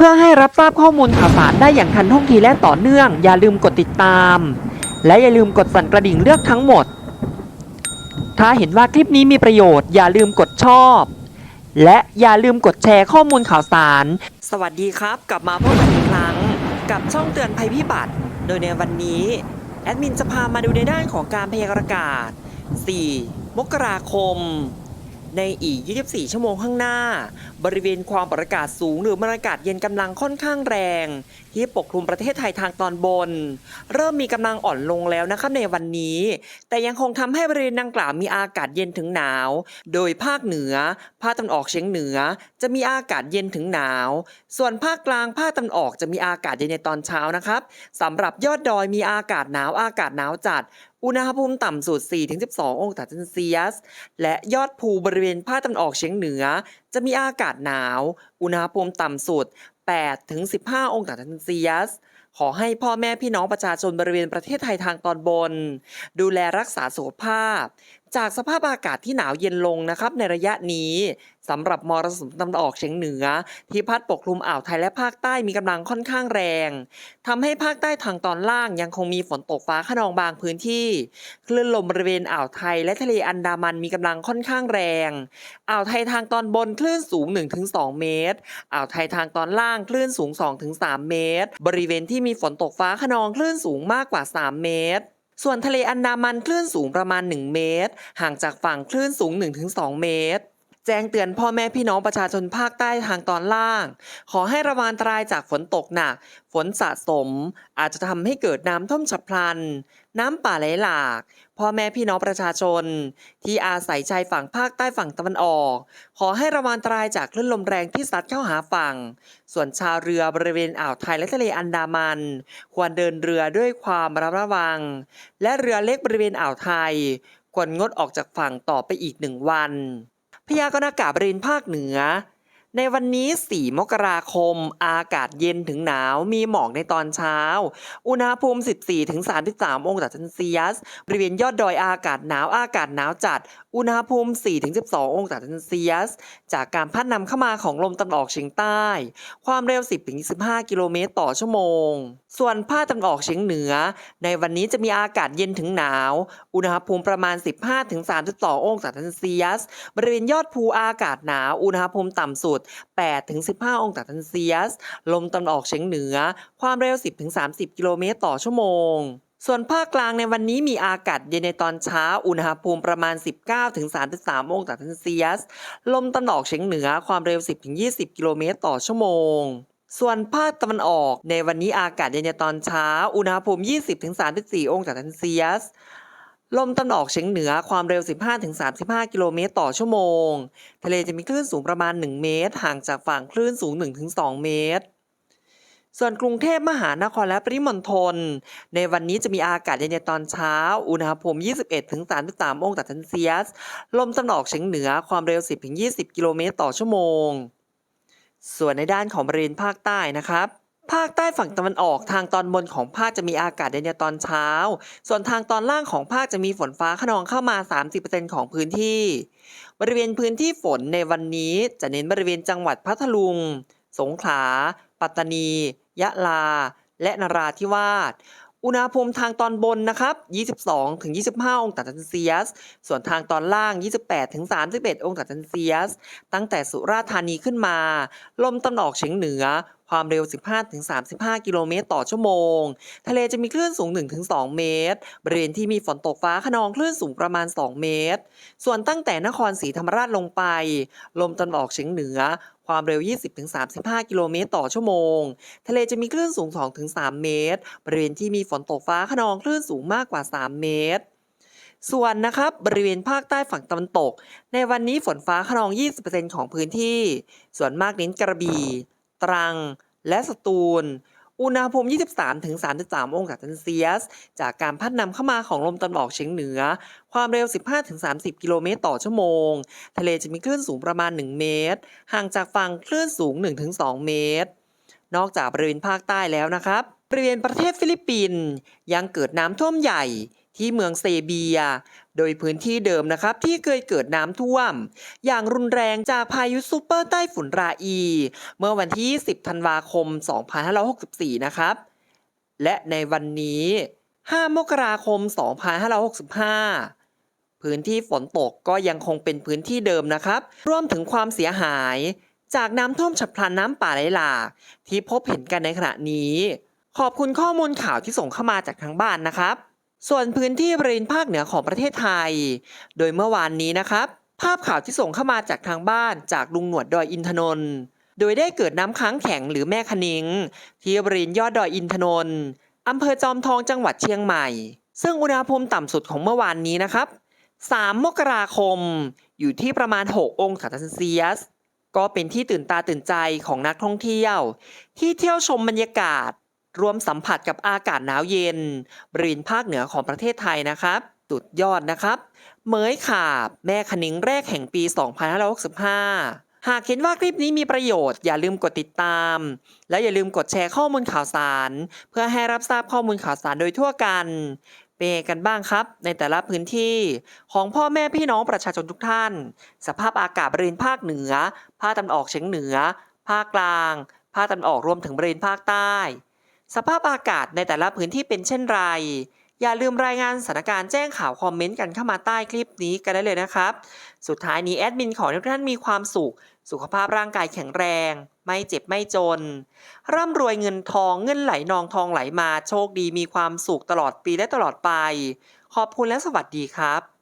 เพื่อให้รับทราบข้อมูลข่าวสารได้อย่างทันท่วงทีและต่อเนื่อง อย่าลืมกดติดตาม และอย่าลืมกดสั่นกระดิ่งเลือกทั้งหมด ถ้าเห็นว่าคลิปนี้มีประโยชน์ อย่าลืมกดชอบ และอย่าลืมกดแชร์ข้อมูลข่าวสาร สวัสดีครับ กลับมาพบกันอีกครั้ง กับช่องเตือนภัยพิบัติ โดยในวันนี้แอดมินจะพามาดูในด้านของการพยากรณ์อากาศ 4 มกราคม ในอีก 24 ชั่วโมงข้างหน้า บริเวณความกดอากาศสูงหรือมวลอากาศเย็นกำลังค่อนข้างแรง ที่ปกคลุมประเทศไทยทางตอนบน เริ่มมีกำลังอ่อนลงแล้วนะครับในวันนี้ แต่ยังคงทำให้บริเวณดังกล่าวมีอากาศเย็นถึงหนาว โดยภาคเหนือ ภาคตะวันออกเฉียงเหนือ จะมีอากาศเย็นถึงหนาว ส่วนภาคกลางภาคตะวันออกจะมีอากาศเย็นในตอนเช้านะครับสำหรับยอดดอยมีอากาศหนาวอากาศหนาวจัด อุณหภูมิต่ำสุด 4-12 องศาเซลเซียส และยอดภูบริเวณภาคตะวันออกเฉียงเหนือ จะมีอากาศหนาว อุณหภูมิต่ำสุด 8-15 องศาเซลเซียส ขอให้พ่อแม่พี่น้องประชาชนบริเวณประเทศไทยทางตอนบน ดูแลรักษาสุขภาพ จากสภาพอากาศที่หนาวเย็นลงนะครับในระยะนี้ สำหรับมรสุมตะวันออกเฉียงเหนือ ที่พัดปกคลุมอ่าวไทยและภาคใต้มีกำลังค่อนข้างแรงทำให้ภาคใต้ทางตอนล่างยังคงมีฝนตกฟ้าขนองบางพื้นที่คลื่นลมบริเวณอ่าวไทยและทะเลอันดามันมีกำลังค่อนข้างแรงอ่าวไทยทางตอนบนคลื่นสูง 1-2 เมตรอ่าวไทยทางตอนล่างคลื่นสูง 2-3 เมตร บริเวณที่มีฝนตกฟ้าขนองคลื่นสูงมากกว่า 3 เมตรส่วนทะเลอันดามันคลื่นสูงประมาณ 1 เมตร ห่างจากฝั่งคลื่นสูง 1-2 เมตร แจ้งเตือนพ่อแม่พี่น้องประชาชนภาคใต้ทางตอนล่าง ขอให้ระวังอันตรายจากฝนตกหนัก ฝนสะสม อาจจะทำให้เกิดน้ำท่วมฉับพลัน น้ำป่าไหลหลาก พ่อแม่พี่น้องประชาชน ที่อาศัยชายฝั่งภาคใต้ฝั่งตะวันออก ขอให้ระวังอันตรายจากคลื่นลมแรงที่ซัดเข้าหาฝั่ง ส่วนชาวเรือบริเวณอ่าวไทยและทะเลอันดามัน ควรเดินเรือด้วยความระมัดระวัง และเรือเล็กบริเวณอ่าวไทยควรงดออกจากฝั่งต่อไปอีกหนึ่งวัน พยากรณ์อากาศบริเวณภาคเหนือ ในวันนี้ 4 มกราคม อากาศเย็นถึงหนาว มีหมอกในตอนเช้า อุณหภูมิ 14 ถึง 33 องศาเซลเซียส บริเวณยอดดอยอากาศหนาว อากาศหนาวจัด อุณหภูมิ 4 ถึง 12 องศาเซลเซียส จากการพัดนำเข้ามาของลมตะวันออกเฉียงใต้ ความเร็ว 10 ถึง 25 กิโลเมตรต่อชั่วโมง ส่วนภาคตะวันออกเฉียงเหนือ ในวันนี้จะมีอากาศเย็นถึงหนาว อุณหภูมิประมาณ 15 ถึง 32 องศาเซลเซียส บริเวณยอดภูอากาศหนาว อุณหภูมิต่ำสุดด 8-15 องศาเซลเซียส ลมตะวันออกเฉียงเหนือ ความเร็ว 10-30 กิโลเมตรต่อชั่วโมงส่วนภาคกลางในวันนี้มีอากาศเย็นในตอนเช้า อุณหภูมิประมาณ 19-33 องศาเซลเซียส ลมตะวันออกเฉียงเหนือความเร็ว 10-20 กิโลเมตรต่อชั่วโมง ส่วนภาคตะวันออกในวันนี้อากาศเย็นในตอนเช้า อุณหภูมิ 20-34 องศาเซลเซียส ลมตะวันออกเฉียงเหนือความเร็ว 15-35 กิโลเมตรต่อชั่วโมง ทะเลจะมีคลื่นสูงประมาณ 1 เมตร ห่างจากฝั่งคลื่นสูง 1-2 เมตร ส่วนกรุงเทพมหานครและปริมณฑลในวันนี้จะมีอากาศเย็นในตอนเช้า อุณหภูมิ 21-33 องศาเซลเซียส ลมตะวันออกเฉียงเหนือความเร็ว 10-20 กิโลเมตรต่อชั่วโมง ส่วนในด้านของบริเวณภาคใต้นะครับ ภาคใต้ฝั่งตะวันออกทางตอนบนของภาคจะมีอากาศเย็นตอนเช้า ส่วนทางตอนล่างของภาคจะมีฝนฟ้าขนองเข้ามา 30%ของพื้นที่ บริเวณพื้นที่ฝนในวันนี้จะเน้นบริเวณจังหวัดพัทลุง สงขลา ปัตตานี ยะลา และนราธิวาส อุณหภูมิทางตอนบนนะครับ 22-25 องศาเซลเซียส ส่วนทางตอนล่าง 28-31 องศาเซลเซียส ตั้งแต่สุราษฎร์ธานีขึ้นมา ลมตะวันออกเฉียงเหนือ ความเร็ว 15-35 กิโลเมตรต่อชั่วโมง ทะเลจะมีคลื่นสูง 1-2 เมตร บริเวณที่มีฝนตกฟ้าขนองคลื่นสูงประมาณ 2 เมตร ส่วนตั้งแต่นครศรีธรรมราชลงไป ลมตะวันออกเฉียงเหนือความเร็ว 20-35 กิโลเมตรต่อชั่วโมง ทะเลจะมีคลื่นสูง 2-3 เมตร บริเวณที่มีฝนตกฟ้าขนองคลื่นสูงมากกว่า 3 เมตร ส่วนนะครับบริเวณภาคใต้ฝั่งตะวันตก ในวันนี้ฝนฟ้าขนอง 20%ของพื้นที่ ส่วนมากเน้นกระบี่ ตรัง และสตูล อุณหภูมิ 23-33 องศาเซลเซียส จากการพัดนำเข้ามาของลมตะวันออกเฉียงเหนือ ความเร็ว 15-30 กิโลเมตรต่อชั่วโมง ทะเลจะมีคลื่นสูงประมาณ 1 เมตร ห่างจากฝั่งคลื่นสูง 1-2 เมตร นอกจากบริเวณภาคใต้แล้วนะครับบริเวณประเทศฟิลิปปินส์ยังเกิดน้ำท่วมใหญ่ ที่เมืองเซเบีย โดยพื้นที่เดิมนะครับที่เคยเกิดน้ำท่วม อย่างรุนแรงจากพายุซูเปอร์ใต้ฝุ่นราอี เมื่อวันที่ 10 ธันวาคม 2564 นะครับ และในวันนี้ 5 มกราคม 2565พื้นที่ฝนตกก็ยังคงเป็นพื้นที่เดิมนะครับ รวมถึงความเสียหาย จากน้ำท่วมฉับพลันน้ำป่าไหลหลากที่พบเห็นกันในขณะนี้ ขอบคุณข้อมูลข่าวที่ส่งเข้ามาจากทางบ้านนะครับ ส่วนพื้นที่บริเวณภาคเหนือของประเทศไทย โดยเมื่อวานนี้นะครับ ภาพข่าวที่ส่งเข้ามาจากทางบ้านจากลุงหนวดดอยอินทนนท์โดยได้เกิดน้ำค้างแข็งหรือแม่คะนิง ที่บริเวณยอดดอยอินทนนท์อำเภอจอมทองจังหวัดเชียงใหม่ ซึ่งอุณหภูมิต่ำสุดของเมื่อวานนี้นะครับ 3 มกราคม อยู่ที่ประมาณ 6 องศาเซลเซียส ก็เป็นที่ตื่นตาตื่นใจของนักท่องเที่ยว ที่เที่ยวชมบรรยากาศ รวมสัมผัสกับอากาศหนาวเย็น บริเวณภาคเหนือของประเทศไทยนะครับสุดยอดนะครับเหมยขาบ แม่คณิงแรกแห่งปี 2565หากเห็นว่าคลิปนี้มีประโยชน์อย่าลืมกดติดตาม และอย่าลืมกดแชร์ข้อมูลข่าวสาร เพื่อให้รับทราบข้อมูลข่าวสารโดยทั่วกัน เป็นยังไงกันบ้างครับ ในแต่ละพื้นที่ของพ่อแม่พี่น้องประชาชนทุกท่าน สภาพอากาศบริเวณภาคเหนือ ภาคตะวันออกเฉียงเหนือ ภาคกลาง ภาคตะวันออกรวมถึงบริเวณภาคใต้ สภาพอากาศในแต่ละพื้นที่เป็นเช่นไร อย่าลืมรายงานสถานการณ์แจ้งข่าวคอมเมนต์กันเข้ามาใต้คลิปนี้กันได้เลยนะครับ สุดท้ายนี้แอดมินขอให้ทุกท่านมีความสุข สุขภาพร่างกายแข็งแรง ไม่เจ็บไม่จน ร่ำรวยเงินทองเงินไหลนองทองไหลมาโชคดีมีความสุขตลอดปีและตลอดไป ขอบคุณและสวัสดีครับ